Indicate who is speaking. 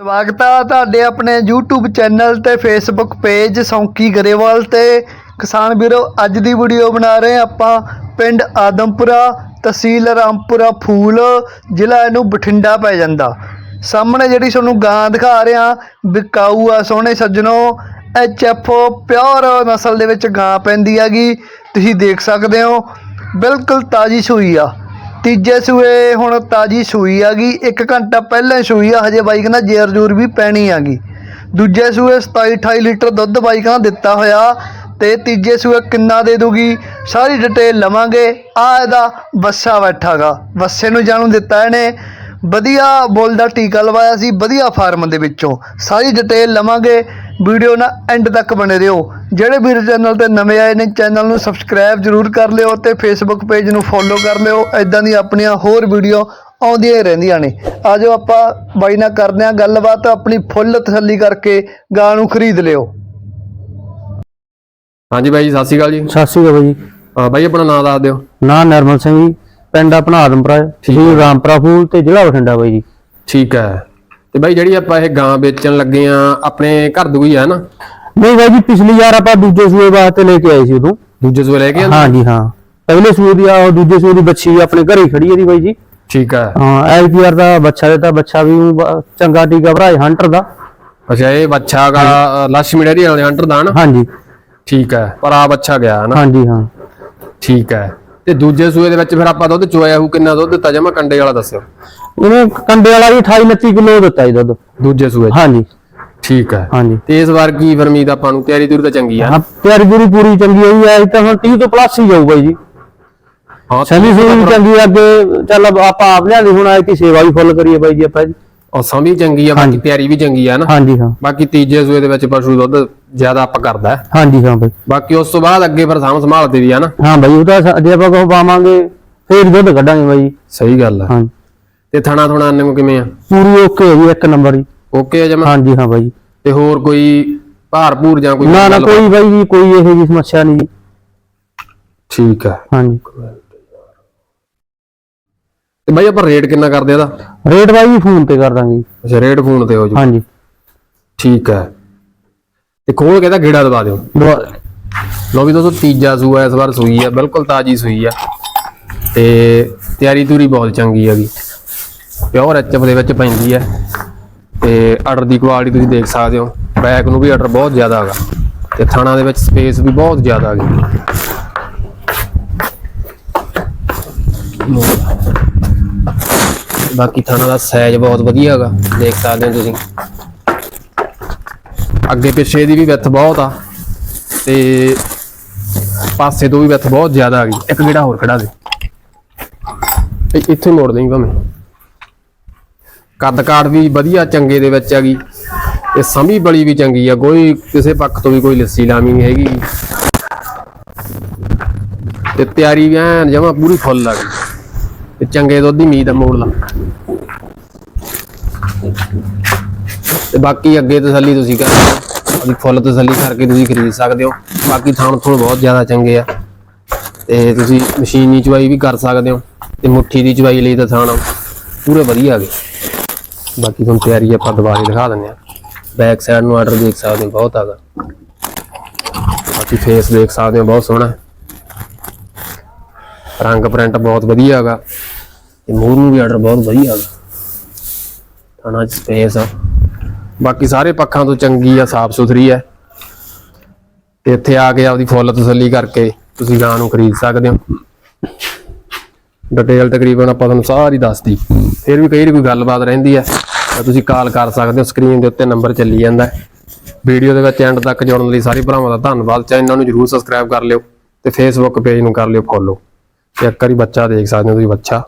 Speaker 1: ਸਵਾਗਤ ਆ ਤੁਹਾਡੇ ਆਪਣੇ YouTube ਚੈਨਲ ਤੇ Facebook ਪੇਜ ਸੌਂਕੀ ਗਰੇਵਾਲ ਤੇ। ਕਿਸਾਨ ਵੀਰੋ, ਅੱਜ ਦੀ ਵੀਡੀਓ ਬਣਾ ਰਹੇ ਆਪਾਂ ਪਿੰਡ ਆਦਮਪੁਰਾ ਤਹਿਸੀਲ ਰਾਮਪੁਰਾ ਫੂਲ, ਜ਼ਿਲ੍ਹਾ ਇਹਨੂੰ ਬਠਿੰਡਾ ਪੈ ਜਾਂਦਾ। ਸਾਹਮਣੇ ਜਿਹੜੀ ਤੁਹਾਨੂੰ ਗਾਂ ਦਿਖਾ ਰਿਹਾ, ਬਿਕਾਊ ਆ ਸੋਹਣੇ ਸੱਜਣੋ ਐਫ ਪਿਓਰ ਨਸਲ ਦੇ ਵਿੱਚ ਗਾਂ ਪੈਂਦੀ ਹੈਗੀ, ਤੁਸੀਂ ਦੇਖ ਸਕਦੇ ਹੋ, ਬਿਲਕੁਲ ਤਾਜੀ ਸੂਈ ਆ। ਤੀਜੇ ਸੂਏ, ਹੁਣ ਤਾਜੀ ਸੂਈ ਆਗੀ 1 ਘੰਟਾ ਪਹਿਲਾਂ ਹੀ ਸੂਈ ਆ, ਹਜੇ ਬਾਈ ਕਹਿੰਦਾ ਜੇਰ ਜੂਰ ਵੀ ਪੈਣੀ ਆਗੀ ਦੂਜੇ ਸੂਏ 27 28 ਲੀਟਰ ਦੁੱਧ ਬਾਈ ਕਹਿੰਦਾ ਦਿੱਤਾ ਹੋਇਆ ਤੇ ਤੀਜੇ ਸੂਏ ਕਿੰਨਾ ਦੇ ਦੂਗੀ? ਸਾਰੀ ਡਿਟੇਲ ਲਵਾਂਗੇ। ਆ ਇਹਦਾ ਬੱਸਾ ਬੈਠਾਗਾ। ਬੱਸੇ ਨੂੰ ਜਾਣੂ ਦਿੱਤਾ ਇਹਨੇ। ਵਧੀਆ ਬੋਲ ਦਾ ਟੀਕਾ ਲਵਾਇਆ ਸੀ, ਵਧੀਆ ਫਾਰਮ ਦੇ ਵਿੱਚੋਂ। ਸਾਰੀ ਡਿਟੇਲ ਲਵਾਂਗੇ। ਵੀਡੀਓ ਨਾ ਐਂਡ ਤੱਕ ਬਣੇ ਰਹੋ। ਜਿਹੜੇ ਵੀਰ ਚੈਨਲ ਤੇ ਨਵੇਂ ਆਏ ਨੇ ਚੈਨਲ ਨੂੰ ਸਬਸਕ੍ਰਾਈਬ ਜਰੂਰ ਕਰ ਲਿਓ ਤੇ ਫੇਸਬੁੱਕ ਪੇਜ ਨੂੰ ਫੋਲੋ ਕਰ ਲਿਓ। ਐਦਾਂ ਦੀਆਂ ਆਪਣੀਆਂ ਹੋਰ ਵੀਡੀਓ ਆਉਂਦੀਆਂ ਹੀ ਰਹਿੰਦੀਆਂ ਨੇ। ਆਜੋ ਆਪਾਂ ਬਾਈ ਨਾਲ ਕਰਦੇ ਹਾਂ ਗੱਲਬਾਤ ਆਪਣੀ ਫੁੱਲ ਤਸੱਲੀ ਕਰਕੇ ਗਾਂ ਨੂੰ ਖਰੀਦ ਲਿਓ।
Speaker 2: ਹਾਂਜੀ ਬਾਈ ਜੀ ਸਤਿ ਸ਼੍ਰੀ ਅਕਾਲ ਜੀ।
Speaker 3: ਸਤਿ ਸ਼੍ਰੀ ਅਕਾਲ ਜੀ।
Speaker 2: ਅਹ ਬਾਈ ਆਪਣਾ ਨਾਮ ਦੱਸ ਦਿਓ।
Speaker 3: ਨਾਂ ਨਰਮਲ ਸਿੰਘ ਜੀ ਪਿੰਡ ਆਪਣਾ ਆਦਮਪੁਰਾ ਤਹਿਸੀਲ ਰਾਮਪੁਰਾ ਫੂਲ ਤੇ ਜ਼ਿਲ੍ਹਾ ਬਠਿੰਡਾ ਬਾਈ ਜੀ।
Speaker 2: ਠੀਕ ਹੈ। ਤੇ ਬਾਈ ਜਿਹੜੀ ਆਪਾਂ ਇਹ ਗਾਂ ਵੇਚਣ ਲੱਗੇ ਆ ਆਪਣੇ ਘਰ ਦੀ ਹੀ ਹੈ ਨਾ?
Speaker 3: ਨਹੀਂ ਬਾਈ ਜੀ ਪਿਛਲੀ ਵਾਰ ਆਪਾਂ ਦੂਜੇ ਸੂਏ ਵਾਸਤੇ ਲੈ ਕੇ ਆਏ ਸੀ ਉਦੋਂ।
Speaker 2: ਦੂਜੇ ਸੂਏ ਲੈ ਕੇ ਆਂਦੇ?
Speaker 3: ਹਾਂ ਜੀ ਹਾਂ। ਪਹਿਲੇ ਸੂਏ ਦੀ ਆ ਉਹ ਦੂਜੇ ਸੂਏ ਦੀ ਬੱਚੀ ਆਪਣੇ ਘਰੇ ਹੀ ਖੜੀ ਹੈ ਦੀ ਬਾਈ ਜੀ।
Speaker 2: ਠੀਕ ਹੈ
Speaker 3: ਹਾਂ ਐਲਪੀਆਰ ਦਾ ਬੱਚਾ ਦਿੱਤਾ ਬੱਚਾ ਵੀ ਚੰਗਾ ਟੀਕਾ ਭਰਾਏ ਹੰਟਰ ਦਾ।
Speaker 2: ਅੱਛਾ ਇਹ ਬੱਚਾ ਗਾ ਲక్ష్ਮੀ ਡੈਰੀ ਵਾਲੇ ਹੰਟਰ ਦਾ ਨਾ?
Speaker 3: ਹਾਂ ਜੀ
Speaker 2: ਠੀਕ ਹੈ ਪਰ ਆ ਬੱਚਾ ਗਿਆ ਨਾ
Speaker 3: ਹਾਂ ਜੀ ਹਾਂ।
Speaker 2: ਠੀਕ ਹੈ ਤੇ ਦੂਜੇ ਸੂਏ ਦੇ ਵਿੱਚ ਫਿਰ ਆਪਾਂ ਦੁੱਧ ਚੋਇਆ ਹੋਊ ਕਿੰਨਾ ਦੁੱਧ ਦਿੱਤਾ ਜਮਾ ਕੰਡੇ ਵਾਲਾ ਦੱਸਿਓ।
Speaker 3: ਉਹਨੇ ਕੰਡੇ ਵਾਲਾ ਵੀ 28 29 ਕਿਲੋ ਦਿੱਤਾ ਜੀ ਦੁੱਧ।
Speaker 2: ਦੂਜੇ ਸੂਏ 'ਚ।
Speaker 3: ਹਾਂ ਜੀ
Speaker 2: ਠੀਕ ਹੈ
Speaker 3: ਹਾਂ ਜੀ
Speaker 2: ਤੇ ਇਸ ਵਾਰ ਕੀ ਫਿਰ ਉਮੀਦ ਆਪਾਂ ਨੂੰ? ਤਿਆਰੀ ਤੁਰੀ ਤਾਂ ਚੰਗੀ ਆ।
Speaker 3: ਹਾਂ ਪਿਆਰੀ ਪੂਰੀ ਪੂਰੀ ਚੰਗੀ ਹੋਈ ਹੈ ਤਾਂ ਹੁਣ 30 ਤੋਂ ਪਲੱਸ ਹੀ ਜਾਊ ਬਾਈ ਜੀ।
Speaker 2: ਹਾਂ
Speaker 3: ਸੈਮੀ ਸੂਈ ਵੀ ਚੰਗੀ ਆ, ਅੱਗੇ ਚੱਲ ਆਪਾਂ ਆਪ ਲਿਆਂਦੀ ਹੁਣ ਆਏ ਕਿ ਸੇਵਾ ਵੀ ਫੁੱਲ ਕਰੀਏ ਬਾਈ ਜੀ ਆਪਾਂ ਜੀ।
Speaker 2: ਉਹ ਸਮੀ ਚੰਗੀ ਆ ਬਾਕੀ ਤਿਆਰੀ ਵੀ ਚੰਗੀ ਆ ਨਾ।
Speaker 3: ਹਾਂਜੀ ਹਾਂ।
Speaker 2: ਬਾਕੀ ਤੀਜੇ ਸੂਏ ਦੇ ਵਿੱਚ ਪਸ਼ੂ ਦੁੱਧ ਜ਼ਿਆਦਾ ਆਪਾਂ ਕਰਦਾ। ਹੈ।
Speaker 3: ਹਾਂਜੀ ਹਾਂ ਬਾਈ।
Speaker 2: ਬਾਕੀ ਉਸ ਤੋਂ ਬਾਅਦ ਅੱਗੇ ਫਿਰ ਸਾਂਭ ਸੰਭਾਲਦੇ ਵੀ ਆ ਨਾ।
Speaker 3: ਹਾਂ ਬਾਈ ਉਹਦਾ ਸ- ਜੇ ਆਪਾਂ ਕੋ ਪਾਵਾਂਗੇ ਫੇਰ ਦੁੱਧ ਕੱਢਾਂਗੇ ਬਾਈ।
Speaker 2: ਸਹੀ ਗੱਲ ਆ।
Speaker 3: ਹਾਂ।
Speaker 2: ਤੇ ਥਣਾ ਥਣਾ ਨੂੰ ਕਿਵੇਂ ਆ?
Speaker 3: ਪੂਰੀ ਓਕੇ ਹੈ ਜੀ ਇੱਕ ਨੰਬਰ ਹੀ।
Speaker 2: ਓਕੇ ਆ ਜਮਾ?
Speaker 3: ਹਾਂਜੀ ਹਾਂ ਬਾਈ।
Speaker 2: ਤੇ ਹੋਰ ਕੋਈ ਭਾਰ ਭੂਰ ਜਾਂ ਕੋਈ
Speaker 3: ਨਾ ਨਾ? ਕੋਈ ਬਾਈ ਜੀ ਕੋਈ ਇਹੋ ਜਿਹੀ ਸਮੱਸਿਆ ਨਹੀਂ ਜੀ।
Speaker 2: ਠੀਕ ਹੈ
Speaker 3: ਹਾਂਜੀ।
Speaker 2: ਤੇ ਬਾਈ ਆਪਾਂ ਰੇਟ ਕਿੰਨਾ ਕਰਦੇ ਆ ਇਹਦਾ?
Speaker 3: ਰੇਟ ਬਾਈ ਜੀ ਫੋਨ ਤੇ ਕਰ ਦਾਂਗੇ ਜੀ।
Speaker 2: ਅੱਛਾ ਰੇਟ ਫੋਨ ਤੇ ਹੋ ਜੂ।
Speaker 3: ਹਾਂਜੀ।
Speaker 2: ਠੀਕ ਹੈ ਤੇ ਖੋਲ ਕੇ ਤਾਂ ਗੇੜਾ ਦਵਾ ਦਿਓ। ਲੋ ਵੀ ਦੋਸਤੋ ਤੀਜਾ ਸੂਆ ਇਸ ਵਾਰ ਸੂਈ ਆ ਬਿਲਕੁਲ ਤਾਜੀ ਸੂਈ ਆ। ਤੇ ਤਿਆਰੀ ਤੂਰੀ ਬਹੁਤ ਚੰਗੀ ਹੈਗੀ ਪਿਓਰ ਐਚਐਫ ਦੇ ਵਿੱਚ ਪੈਂਦੀ ਹੈ ਤੇ ਆਰਡਰ ਦੀ ਕੁਆਲਿਟੀ ਤੁਸੀਂ ਦੇਖ ਸਕਦੇ ਹੋ। ਬੈਕ ਨੂੰ ਵੀ ਆਰਡਰ ਬਹੁਤ ਜ਼ਿਆਦਾ ਹੈਗਾ। ਤੇ ਥਾਣਾ ਦੇ ਵਿੱਚ ਸਪੇਸ ਵੀ ਬਹੁਤ ਜ਼ਿਆਦਾ ਹੈਗੀ। ਬਾਕੀ ਥਾਣਾ ਦਾ ਸਾਈਜ਼ ਬਹੁਤ ਵਧੀਆ ਹੈਗਾ। ਦੇਖ ਸਕਦੇ ਹੋ ਤੁਸੀਂ। ਅੱਗੇ ਪਿੱਛੇ ਦੀ ਵੀ ਵਿੱਥ ਬਹੁਤ ਆ ਤੇ ਪਾਸੇ ਤੋਂ ਵੀ ਵਿੱਥ ਬਹੁਤ ਜ਼ਿਆਦਾ ਆ ਗਈ। ਇੱਕ ਗੇੜਾ ਹੋਰ ਖੜਾ ਦੇ। ਇੱਥੇ ਮੋੜ ਦੇਈ ਭਾਵੇਂ। ਕੱਦ ਕਾਠ ਵੀ ਵਧੀਆ ਚੰਗੇ ਦੇ ਵਿੱਚ ਆ ਗਈ। ਇਹ ਸੰਭੀ ਬਲੀ ਵੀ ਚੰਗੀ ਆ। ਕੋਈ ਕਿਸੇ ਪੱਖ ਤੋਂ ਵੀ ਕੋਈ ਲੱਸੀ ਲਾਮੀ ਨਹੀਂ ਹੈਗੀ। ਤੇ ਤਿਆਰੀ ਵੀ ਐਨ ਜਮਾ ਪੂਰੀ ਫੁੱਲ ਆ ਗਈ। ਤੇ ਚੰਗੇ ਦੁੱਧ ਦੀ ਉਮੀਦ ਆ ਮੋੜ ਲਾ। ਤੇ ਬਾਕੀ ਅੱਗੇ ਤਸੱਲੀ ਤੁਸੀਂ ਕਰ ਅਸੀਂ ਫੁੱਲ ਤਸੱਲੀ ਕਰਕੇ ਤੁਸੀਂ ਖਰੀਦ ਸਕਦੇ ਹੋ। ਬਾਕੀ ਥਾਣ ਥੁਣ ਬਹੁਤ ਜ਼ਿਆਦਾ ਚੰਗੇ ਆ। ਤੇ ਤੁਸੀਂ ਮਸ਼ੀਨੀ ਚਵਾਈ ਵੀ ਕਰ ਸਕਦੇ ਹੋ। ਤੇ ਮੁੱਠੀ ਦੀ ਚਵਾਈ ਲਈ ਤਾਂ ਥਾਣ ਪੂਰੇ ਵਧੀਆ ਆ ਗਏ। ਬਾਕੀ ਤੁਹਾਨੂੰ ਤਿਆਰੀ ਆਪਾਂ ਦਵਾ ਕੇ ਦਿਖਾ ਦਿੰਦੇ ਆ। ਬੈਕ ਸਾਈਡ ਨੂੰ ਆਰਡਰ ਦੇਖ ਸਕਦੇ ਹੋ, ਬਹੁਤ ਆਗਾ ਬਾਕੀ ਫੇਸ ਦੇਖ ਸਕਦੇ ਹੋ, ਬਹੁਤ ਸੋਹਣਾ। ਰੰਗ ਪ੍ਰਿੰਟ ਬਹੁਤ ਵਧੀਆ ਹੈਗਾ ਤੇ ਮੂੰਹ ਨੂੰ ਵੀ ਆਰਡਰ ਬਹੁਤ ਵਧੀਆ ਹੈਗਾ ਥਾਣਾ ਚ ਸਪੇਸ ਆ। ਬਾਕੀ ਸਾਰੇ ਪੱਖਾਂ ਤੋਂ ਚੰਗੀ ਆ, ਸਾਫ਼ ਸੁਥਰੀ ਆ। ਤੇ ਇੱਥੇ ਆ ਕੇ ਆਪਦੀ ਫੁੱਲ ਤਸੱਲੀ ਕਰਕੇ ਤੁਸੀਂ ਗਾਂ ਨੂੰ ਖਰੀਦ ਸਕਦੇ ਹੋ। ਡਿਟੇਲ ਤਕਰੀਬਨ ਆਪਾਂ ਤੁਹਾਨੂੰ ਸਾਰੀ ਦੱਸਦੀ ਫਿਰ ਵੀ ਕਈ ਕੋਈ ਗੱਲਬਾਤ ਰਹਿੰਦੀ ਹੈ ਤਾਂ ਤੁਸੀਂ ਕਾਲ ਕਰ ਸਕਦੇ ਹੋ ਸਕਰੀਨ ਦੇ ਉੱਤੇ ਨੰਬਰ ਚੱਲੀ ਜਾਂਦਾ ਵੀਡੀਓ ਦੇ ਵਿੱਚ ਐਂਡ ਤੱਕ ਜੁੜਨ ਲਈ ਸਾਰੇ ਭਰਾਵਾਂ ਦਾ ਧੰਨਵਾਦ, ਚੈਨਲ ਨੂੰ ਜਰੂਰ ਸਬਸਕ੍ਰਾਈਬ ਕਰ ਲਿਓ ਤੇ ਫੇਸਬੁੱਕ ਪੇਜ ਨੂੰ ਕਰ ਲਿਓ ਫੋਲੋ ਤੇ ਇੱਕ ਵਾਰੀ ਬੱਚਾ ਦੇਖ ਸਕਦੇ ਹੋ ਤੁਸੀਂ, ਬੱਚਾ।